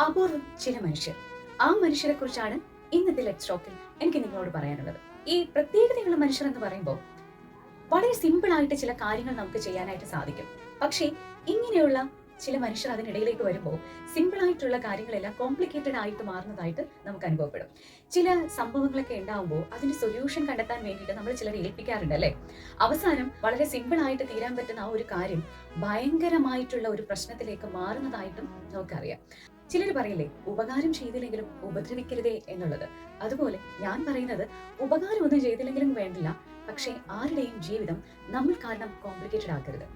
അപൂർവം ചില മനുഷ്യർ. ആ മനുഷ്യരെ കുറിച്ചാണ് ഇന്നത്തെ ലെറ്റ് സ്റ്റോക്കിൽ എനിക്ക് നിങ്ങളോട് പറയാനുള്ളത്. ഈ പ്രത്യേകതയുള്ള മനുഷ്യർ എന്ന് പറയുമ്പോൾ വളരെ സിമ്പിൾ ആയിട്ട് ചില കാര്യങ്ങൾ നമുക്ക് ചെയ്യാനായിട്ട് സാധിക്കും. പക്ഷേ ഇങ്ങനെയുള്ള ചില മനുഷ്യർ അതിനിടയിലേക്ക് വരുമ്പോൾ സിമ്പിൾ ആയിട്ടുള്ള കാര്യങ്ങളെല്ലാം കോംപ്ലിക്കേറ്റഡ് ആയിട്ട് മാറുന്നതായിട്ട് നമുക്ക് അനുഭവപ്പെടും. ചില സംഭവങ്ങളൊക്കെ ഉണ്ടാവുമ്പോൾ അതിന് സൊല്യൂഷൻ കണ്ടെത്താൻ വേണ്ടിയിട്ട് നമ്മൾ ചിലരെ ഏൽപ്പിക്കാറുണ്ട് അല്ലേ? അവസാനം വളരെ സിമ്പിൾ ആയിട്ട് തീരാൻ പറ്റുന്ന ആ ഒരു കാര്യം ഭയങ്കരമായിട്ടുള്ള ഒരു പ്രശ്നത്തിലേക്ക് മാറുന്നതായിട്ടും നമുക്കറിയാം. ചിലർ പറയില്ലേ ഉപകാരം ചെയ്തില്ലെങ്കിലും ഉപദ്രവിക്കരുതേ എന്നുള്ളത്. അതുപോലെ ഞാൻ പറയുന്നത് ഉപകാരം ഒന്നും ചെയ്തില്ലെങ്കിലും വേണ്ടില്ല പക്ഷേ ആരുടെയും ജീവിതം നമ്മൾ കാരണം കോംപ്ലിക്കേറ്റഡ് ആക്കരുത്.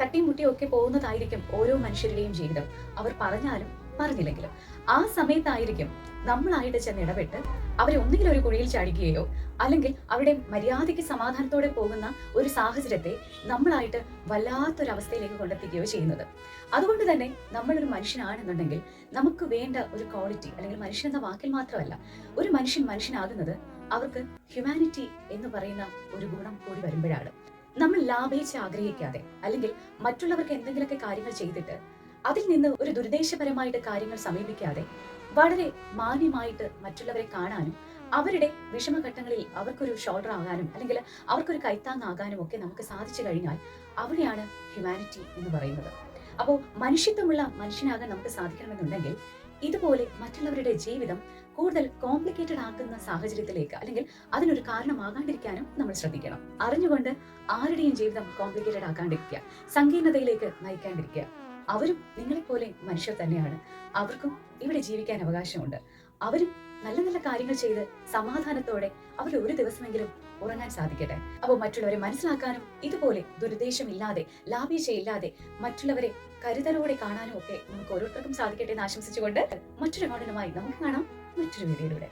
തട്ടിയും മുട്ടിയും ഒക്കെ പോകുന്നതായിരിക്കും ഓരോ മനുഷ്യരുടെയും ജീവിതം. അവർ പറഞ്ഞാലും പറഞ്ഞില്ലെങ്കിലും ആ സമയത്തായിരിക്കും നമ്മളായിട്ട് ചെന്ന് ഇടപെട്ട് അവരെ ഒന്നുകിൽ ഒരു കുഴിയിൽ ചാടിക്കുകയോ അല്ലെങ്കിൽ അവരുടെ മര്യാദയ്ക്ക് സമാധാനത്തോടെ പോകുന്ന ഒരു സാഹചര്യത്തെ നമ്മളായിട്ട് വല്ലാത്തൊരവസ്ഥയിലേക്ക് കൊണ്ടെത്തിക്കുകയോ ചെയ്യുന്നത്. അതുകൊണ്ട് തന്നെ നമ്മളൊരു മനുഷ്യനാണെന്നുണ്ടെങ്കിൽ നമുക്ക് വേണ്ട ഒരു ക്വാളിറ്റി അല്ലെങ്കിൽ മനുഷ്യൻ എന്ന വാക്കിൽ മാത്രമല്ല ഒരു മനുഷ്യൻ മനുഷ്യനാകുന്നത് അവർക്ക് ഹ്യൂമാനിറ്റി എന്ന് പറയുന്ന ഒരു ഗുണം കൂടി വരുമ്പോഴാണ്. നമ്മൾ ലാഭേച്ഛ ആഗ്രഹിക്കാതെ അല്ലെങ്കിൽ മറ്റുള്ളവർക്ക് എന്തെങ്കിലുമൊക്കെ കാര്യങ്ങൾ ചെയ്തിട്ട് അതിൽ നിന്ന് ഒരു ദുരുദ്ദേശപരമായിട്ട് കാര്യങ്ങൾ സമീപിക്കാതെ വളരെ മാന്യമായിട്ട് മറ്റുള്ളവരെ കാണാനും അവരുടെ വിഷമഘട്ടങ്ങളിൽ അവർക്കൊരു ഷോൾഡർ ആകാനും അല്ലെങ്കിൽ അവർക്കൊരു കൈത്താങ്ങാകാനും ഒക്കെ നമുക്ക് സാധിച്ചു കഴിഞ്ഞാൽ അവിടെയാണ് ഹ്യൂമാനിറ്റി എന്ന് പറയുന്നത്. അപ്പോൾ മനുഷ്യത്വമുള്ള മനുഷ്യനാകാൻ നമുക്ക് സാധിക്കണമെന്നുണ്ടെങ്കിൽ ഇതുപോലെ മറ്റുള്ളവരുടെ ജീവിതം കൂടുതൽ കോംപ്ലിക്കേറ്റഡ് ആക്കുന്ന സാഹചര്യത്തിലേക്ക് അല്ലെങ്കിൽ അതിനൊരു കാരണമാകാണ്ടിരിക്കാനും നമ്മൾ ശ്രദ്ധിക്കണം. അറിഞ്ഞുകൊണ്ട് ആരുടെയും ജീവിതം കോംപ്ലിക്കേറ്റഡ് ആക്കാണ്ടിരിക്കുക സങ്കീർണതയിലേക്ക് നയിക്കാണ്ടിരിക്കുക. അവരും നിങ്ങളെപ്പോലെ മനുഷ്യർ തന്നെയാണ്. അവർക്കും ഇവിടെ ജീവിക്കാൻ അവകാശമുണ്ട്. അവരും നല്ല നല്ല കാര്യങ്ങൾ ചെയ്ത് സമാധാനത്തോടെ അവർ ഒരു ദിവസമെങ്കിലും ഉറങ്ങാൻ സാധിക്കട്ടെ. അപ്പോൾ മറ്റുള്ളവരെ മനസ്സിലാക്കാനും ഇതുപോലെ ദുരുദ്ദേശമില്ലാതെ ലാഭീശയില്ലാതെ മറ്റുള്ളവരെ കരുതലോടെ കാണാനും ഒക്കെ നമുക്ക് ഓരോരുത്തർക്കും സാധിക്കട്ടെ എന്ന് ആശംസിച്ചുകൊണ്ട് മറ്റൊരു നമുക്ക് കാണാം മറ്റൊരു വീഡിയോയിലൂടെ.